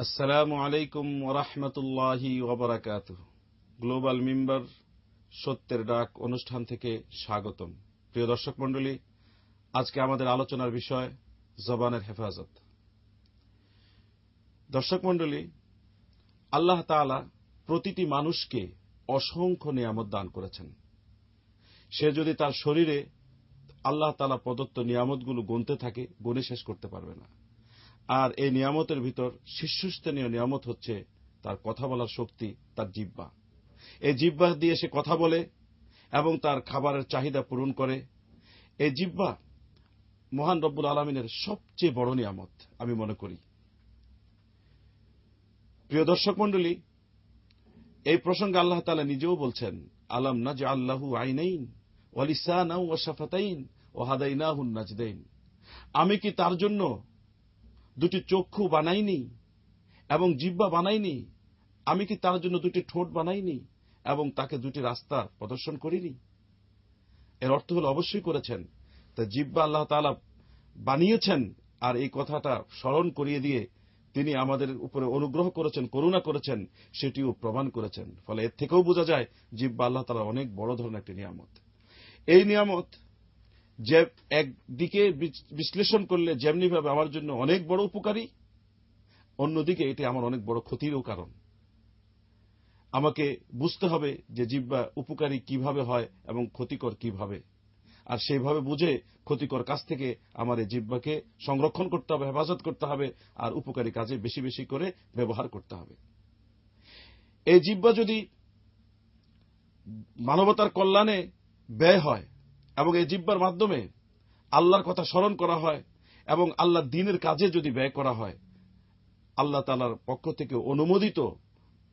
আসসালামু আলাইকুম ওরহমতুল্লাহি ওবরাকাত গ্লোবাল মিম্বার সত্যের ডাক অনুষ্ঠান থেকে স্বাগতম। প্রিয় দর্শক মণ্ডলী, আজকে আমাদের আলোচনার বিষয় জবানের হেফাজত। দর্শক মণ্ডলী, আল্লাহ তাআলা প্রতিটি মানুষকে অসংখ্য নিয়ামত দান করেছেন। সে যদি তার শরীরে আল্লাহ তালা প্রদত্ত নিয়ামতগুলো গুনতে থাকে, গুনে শেষ করতে পারবে না। আর এই নিয়ামতের ভিতর শীর্ষস্থানীয় নিয়ামত হচ্ছে তার কথা বলার শক্তি, তার জিব্বা এই জিব্বা দিয়ে সে কথা বলে এবং তার খাবারের চাহিদা পূরণ করে। এই জিব্বা মহান রব্বুল আলমিনের সবচেয়ে বড় নিয়ামত, আমি মনে করি। প্রিয় দর্শক মণ্ডলী, এই প্রসঙ্গে আল্লাহ তালা নিজেও বলছেন, আলম নাজ আল্লাহু আইনাইন ওয়ালিসানাউ ওয়াশাফাতাইন ও হাদাইনাহুন নাজদাইন। আমি কি তার জন্য দুটি চক্ষু বানাইনি এবং জিব্বা বানাইনি। আমি কি তার জন্য দুটি ঠোঁট বানাইনি এবং তাকে দুটি রাস্তা প্রদর্শন করিনি? এর অর্থ হল অবশ্যই করেছেন। তা জিব্বা আল্লাহ তালা বানিয়েছেন আর এই কথাটা স্মরণ করিয়ে দিয়ে তিনি আমাদের উপরে অনুগ্রহ করেছেন, করুণা করেছেন, সেটিও প্রমাণ করেছেন। ফলে এর থেকেও বোঝা যায় জিব্বা আল্লাহ তালা অনেক বড় ধরনের একটি নিয়ামত। এই নিয়ামত যে একদিকে বিশ্লেষণ করলে যেমনিভাবে আমার জন্য অনেক বড় উপকারী, অন্যদিকে এটি আমার অনেক বড় ক্ষতিরও কারণ। আমাকে বুঝতে হবে যে জিব্বা উপকারী কীভাবে হয় এবং ক্ষতিকর কীভাবে। আর সেইভাবে বুঝে ক্ষতিকর কাজ থেকে আমার এই জিব্বাকে সংরক্ষণ করতে হবে, হেফাজত করতে হবে, আর উপকারী কাজে বেশি বেশি করে ব্যবহার করতে হবে। এই জিব্বা যদি মানবতার কল্যাণে ব্যয় হয় এবং এই জিব্বার মাধ্যমে আল্লাহর কথা স্মরণ করা হয় এবং আল্লাহ দিনের কাজে যদি ব্যয় করা হয়, আল্লাহ তালার পক্ষ থেকে অনুমোদিত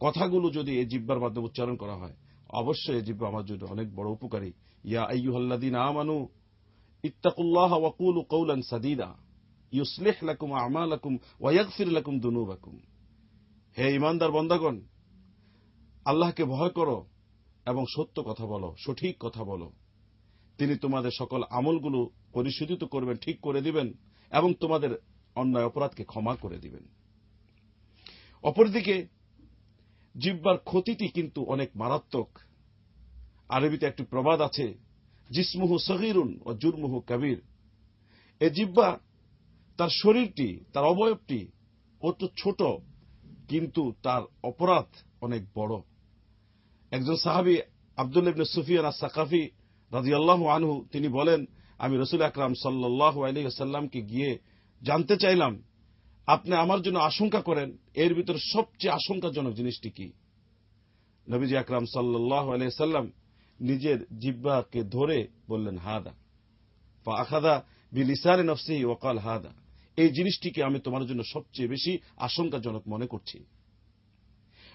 কথাগুলো যদি এই জিব্বার মাধ্যমে উচ্চারণ করা হয়, অবশ্যই এই জিব্বা আমার জন্য অনেক বড় উপকারী। ইয়া আইয়ুহাল্লাদিন আমানু ইত্তাকুল্লাহ ওয়াকুল কৌলান সাদিদা, ইউসলিহ লাকুম আমালাকুম ওয়াগফির লাকুম দুনুবাকুম। হে ইমানদার বন্দাগণ, আল্লাহকে ভয় করো এবং সত্য কথা বলো, সঠিক কথা বলো। তিনি তোমাদের সকল আমলগুলো পরিশোধিত করবেন, ঠিক করে দিবেন, এবং তোমাদের অন্যায় অপরাধকে ক্ষমা করে দিবেন। অপরদিকে, জিব্বার ক্ষতিটি কিন্তু অনেক মারাত্মক। আরবিতে একটি প্রবাদ আছে, জিসমুহু সহিরুন ও জুরমুহু কবির। এ জিব্বা তার শরীরটি, তার অবয়বটি অত ছোট, কিন্তু তার অপরাধ অনেক বড়। একজন সাহাবি আবদুল ইবনে সুফিয়ান সাকাফি রাজিয়াল্লাহ আনহু, তিনি বলেন, আমি রসুল আকরাম সাল্লাহ আলহিসাল্লামকে গিয়ে জানতে চাইলাম, আপনি আমার জন্য আশঙ্কা করেন, এর ভিতরে সবচেয়ে আশঙ্কাজনক জিনিসটি কি? নবীজি আকরাম সাল্লাহ আলহিসাল্লাম নিজের জিব্বাকে ধরে বললেন, হাদা। বা আখাদা বিলিসারে নফসি ওকাল হাদা। এই জিনিসটিকে আমি তোমার জন্য সবচেয়ে বেশি আশঙ্কাজনক মনে করছি।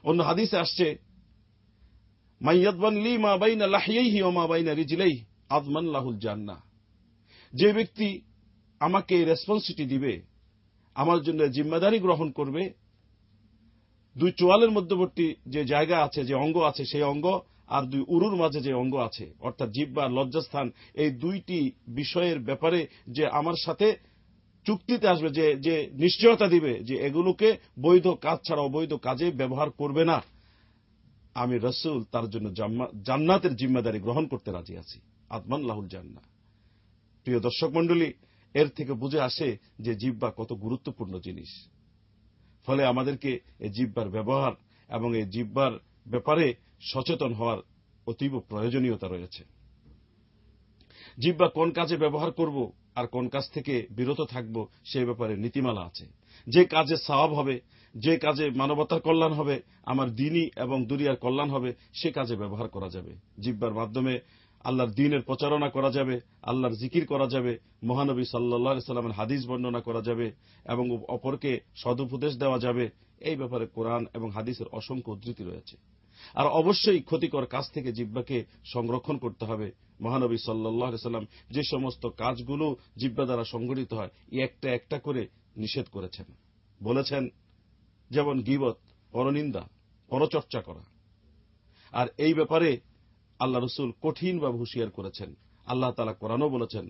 অন্য হাদিসে আসছে যে ব্যক্তি আমাকে রেসপন্সিটি দিবে, আমার জন্য জিম্মাদারি গ্রহণ করবে, দুই চোয়ালের মধ্যবর্তী যে জায়গা আছে, যে অঙ্গ আছে, সেই অঙ্গ আর দুই উরুর মাঝে যে অঙ্গ আছে, অর্থাৎ জিব্বা লজ্জাস্থান, এই দুইটি বিষয়ের ব্যাপারে যে আমার সাথে চুক্তিতে আসবে, যে যে নিশ্চয়তা দিবে, যে এগুলোকে বৈধ কাজ ছাড়া অবৈধ কাজে ব্যবহার করবে না। আমি রসুল তার জন্য জান্নাতের জিম্মাদারি গ্রহণ করতে রাজি আছি। আদমান লাহুল জান্না প্রিয় দর্শক মন্ডলী এর থেকে বুঝে আসে যে জিব্বা কত গুরুত্বপূর্ণ জিনিস। ফলে আমাদেরকে এই জিব্বার ব্যবহার এবং এই জিব্বার ব্যাপারে সচেতন হওয়ার অতীব প্রয়োজনীয়তা রয়েছে। জিব্বা কোন কাজে ব্যবহার করব আর কোন কাজ থেকে বিরত থাকব সে ব্যাপারে নীতিমালা আছে। যে কাজে সওয়াব হবে, যে কাজে মানবতার কল্যাণ হবে, আমার দিনই এবং দুনিয়ার কল্যাণ হবে, সে কাজে ব্যবহার করা যাবে। জিব্বার মাধ্যমে আল্লাহর দিনের প্রচারণা করা যাবে, আল্লাহর জিকির করা যাবে, মহানবী সাল্লাহ সাল্লামের হাদিস বর্ণনা করা যাবে, এবং অপরকে সদুপদেশ দেওয়া যাবে। এই ব্যাপারে কোরআন এবং হাদিসের অসংখ্য উদ্ধৃতি রয়েছে। আর অবশ্যই ক্ষতিকর কাজ থেকে জিব্বাকে সংরক্ষণ করতে হবে। মহানবী সাল্লাম যে সমস্ত কাজগুলো জিব্বা দ্বারা সংগঠিত হয় একটা একটা করে নিষেধ করেছেন। বলেছেন যেমন গিবত, পরনিন্দা, পরচর্চা করা। আর এই ব্যাপারে আল্লাহ রসুল কঠিনভাবে হুঁশিয়ার করেছেন। আল্লাহ তালা কোরআনও বলেছেন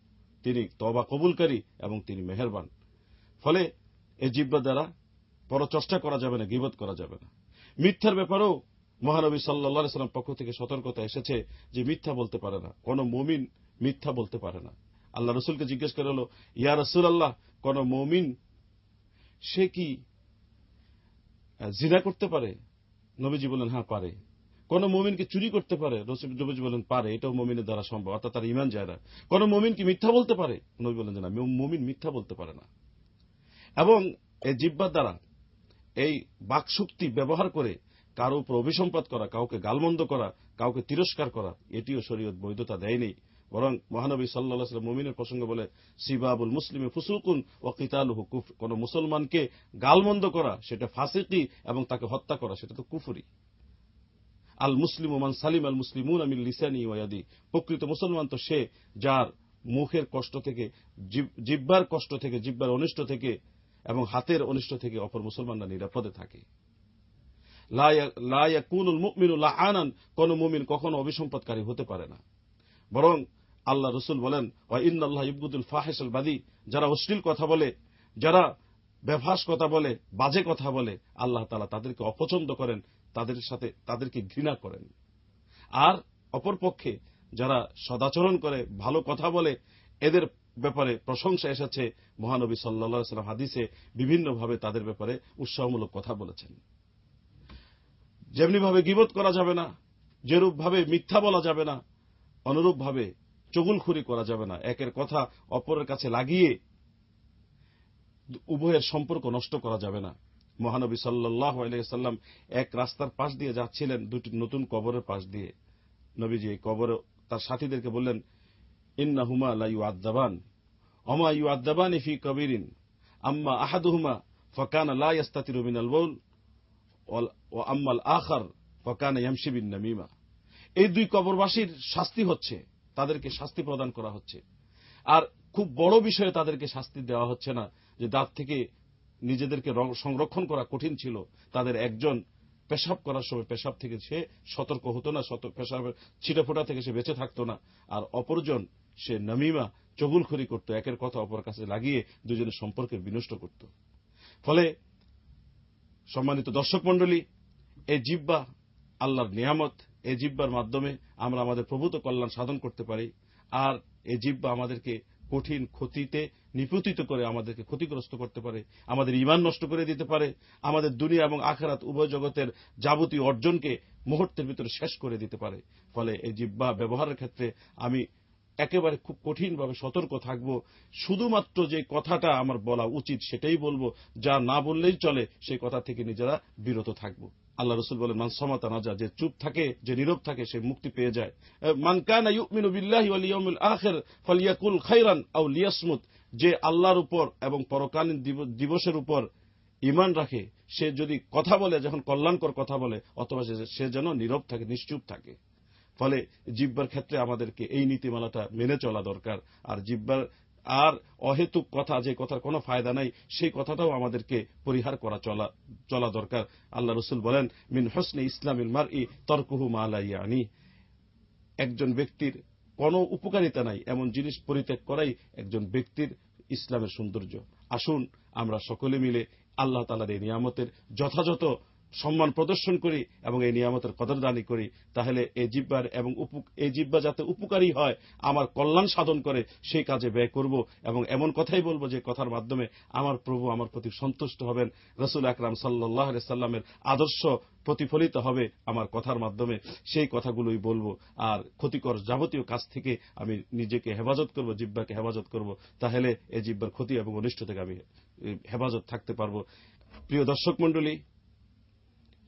তিনি তবা কবুলকারী এবং তিনি মেহেরবান। ফলে এই জিব্বা দ্বারা পরচর্চা করা যাবে না, গিবত করা যাবে না। মিথ্যার ব্যাপারেও মহানবী সাল্লা সাল্লাম পক্ষ থেকে সতর্কতা এসেছে যে মিথ্যা বলতে পারে না। কোন মমিন মিথ্যা বলতে পারে না। আল্লাহ রসুলকে জিজ্ঞেস করে হলো, ইয়া রসুল আল্লাহ কোন মমিন সে কি জিনা করতে পারে? নবীজি বলেন হ্যাঁ পারে। কোন মমিন কি চুরি করতে পারে নবীজি বলেন, পারে, এটাও মমিনের দ্বারা সম্ভব, অর্থাৎ তার ইমান যায় না। কোন মমিন কি মিথ্যা বলতে পারে, নবী বলেন যে না মমিন মিথ্যা বলতে পারে না। এবং এই জিব্বার দ্বারা এই বাকশক্তি ব্যবহার করে কারও উপর অভিসম্পাদ করা, কাউকে গালমন্দ করা, কাউকে তিরস্কার করা, এটিও শরীয়ত বৈধতা দেয়নি। বরং মহানবী সাল্লাহ সাল্লাম মমিনের প্রসঙ্গে বলে, সিবাবুল মুসলিমে ফুসুকুন ও কিতালুহু কুফ কোন মুসলমানকে গালমন্দ করা, সেটা ফাসিকি এবং তাকে হত্যা করা, সেটা তো কুফুরি। আল মুসলিম ওমান সালিম আল মুসলিমুন আমিল লিসানি ওয়াদি প্রকৃত মুসলমান তো সে যার মুখের কষ্ট থেকে জিব্বার কষ্ট থেকে, জিব্বার অনিষ্ট থেকে এবং হাতের অনিষ্ট থেকে অপর মুসলমানরা নিরাপদে থাকে। আনান কোন মুমিন কখনো অভিসম্পদকারী হতে পারে না। বরং আল্লাহ রসুল বলেন ইন্নআল্লাহ ইবগুদুল ফাহেসুল বাদী যারা অশ্লীল কথা বলে, যারা বেভাস কথা বলে, বাজে কথা বলে, আল্লাহ তালা তাদেরকে অপছন্দ করেন তাদের সাথে তাদেরকে ঘৃণা করেন। আর অপরপক্ষে যারা সদাচরণ করে, ভালো কথা বলে, এদের ব্যাপারে প্রশংসা এসেছে মহানবী সাল্লা সাল্লাম হাদিসে বিভিন্নভাবে তাদের ব্যাপারে উৎসাহমূলক কথা বলেছেন। যেমনিভাবে গিবত করা যাবে না, যেরূপভাবে মিথ্যা বলা যাবে না, অনুরূপভাবে চগুলখুরি করা যাবে না। একের কথা অপরের কাছে লাগিয়ে উভয়ের সম্পর্ক নষ্ট করা যাবে না। মহানবী সাল্লাহ সাল্লাম এক রাস্তার পাশ দিয়ে যাচ্ছিলেন, দুটি নতুন কবরের পাশ দিয়ে। নবীজি কবরে তার সাথীদেরকে বললেন ইন্না হুমা লাইউ আদাবান অমা ইউ আদাবান ইফি কবিরিন, আম্মা আহাদুহুমা ফকান লাস্তাতির মিনাল বউল ও আম্মাল আখার ফকান ইয়ামশিবিন নামিমা। এই দুই কবরবাসীর শাস্তি হচ্ছে, তাদেরকে শাস্তি প্রদান করা হচ্ছে। আর খুব বড় বিষয়ে তাদেরকে শাস্তি দেওয়া হচ্ছে না, যে দাঁত থেকে নিজেদেরকে সংরক্ষণ করা কঠিন ছিল। তাদের একজন পেশাব করার সময় পেশাব থেকে সে সতর্ক হতো না পেশাবের ছিটেফোটা থেকে সে বেঁচে থাকতো না। আর অপরজন, সে নমিমা, চগুলখড়ি করত, একের কথা অপর কাছে লাগিয়ে দুজনের সম্পর্কে বিনষ্ট করত। ফলে সম্মানিত দর্শক মণ্ডলী এই জিব্বা আল্লাহর নিয়ামত এই জিব্বার মাধ্যমে আমরা আমাদের প্রভূত কল্যাণ সাধন করতে পারি। আর এই জিব্বা আমাদেরকে কঠিন ক্ষতিতে নিপতিত করে আমাদেরকে ক্ষতিগ্রস্ত করতে পারে, আমাদের ইমান নষ্ট করে দিতে পারে, আমাদের দুনিয়া এবং আখেরাত উভয় জগতের যাবতীয় অর্জনকে মুহূর্তের ভিতরে শেষ করে দিতে পারে। ফলে এই জিব্বা ব্যবহারের ক্ষেত্রে আমি একেবারে খুব কঠিনভাবে সতর্ক থাকব। শুধুমাত্র যে কথাটা আমার বলা উচিত সেটাই বলব, যা না বললেই চলে, সেই কথা থেকে নিজেরা বিরত থাকব। আল্লাহ রসুল বলেন, মান সমাতা নাজা যে চুপ থাকে, যে নীরব থাকে, সে মুক্তি পেয়ে যায়। মান কানা ইউমিনু বিল্লাহি ওয়াল ইয়াউমিল আখির ফালিয়াকুল খাইরান আও লিয়াসমুত যে আল্লাহর উপর এবং পরকালীন দিবসের উপর ইমান রাখে, সে যদি কথা বলে, যখন কল্যাণকর কথা বলে, অথবা সে যেন নীরব থাকে, নিশ্চুপ থাকে। ফলে জিব্বার ক্ষেত্রে আমাদেরকে এই নীতিমালাটা মেনে চলা দরকার। আর জিব্বার আর অহেতুক কথা, যে কথার কোনো ফায়দা নাই, সেই কথাটাও আমাদেরকে পরিহার করা চলা চলা দরকার। আল্লাহ রসুল বলেন, মিন হোসনে ইসলামিল মার ই তর্কহু মালাইয়ানি একজন ব্যক্তির কোনো উপকারিতা নাই, এমন জিনিস পরিত্যাগ করাই একজন ব্যক্তির ইসলামের সৌন্দর্য। আসুন, আমরা সকলে মিলে আল্লাহ তালার এই নিয়ামতের যথাযথ সম্মান প্রদর্শন করি এবং এই নিয়ামতের কদরদানি করি, তাহলে এই জিব্বার এবং এই জিব্বা যাতে উপকারী হয়, আমার কল্যাণ সাধন করে সেই কাজে ব্যয় করব এবং এমন কথাই বলব যে কথার মাধ্যমে আমার প্রভু আমার প্রতি সন্তুষ্ট হবেন। রসুল আকরাম সাল্লাহ সাল্লামের আদর্শ প্রতিফলিত হবে আমার কথার মাধ্যমে। সেই কথাগুলোই বলব। আর ক্ষতিকর যাবতীয় কাজ থেকে আমি নিজেকে হেফাজত করব, জিব্বাকে হেফাজত করব। তাহলে এই জিব্বার ক্ষতি এবং অনিষ্ট থেকে আমি হেফাজত থাকতে পারব। প্রিয় দর্শক মণ্ডলী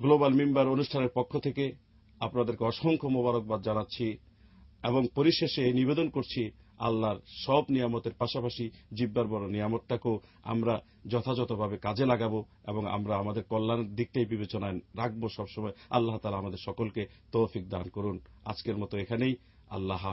গ্লোবাল মেম্বার অনুষ্ঠানের পক্ষ থেকে আপনাদেরকে অসংখ্য মোবারকবাদ জানাচ্ছি এবং পরিশেষে নিবেদন করছি আল্লাহর সব নিয়ামতের পাশাপাশি জিব্বার বড় নিয়ামতটাকেও আমরা যথাযথভাবে কাজে লাগাবো এবং আমরা আমাদের কল্যাণের দিকটাই বিবেচনায় রাখব সবসময়। আল্লাহ তালা আমাদের সকলকে তৌফিক দান করুন। আজকের মতো এখানেই। আল্লাহ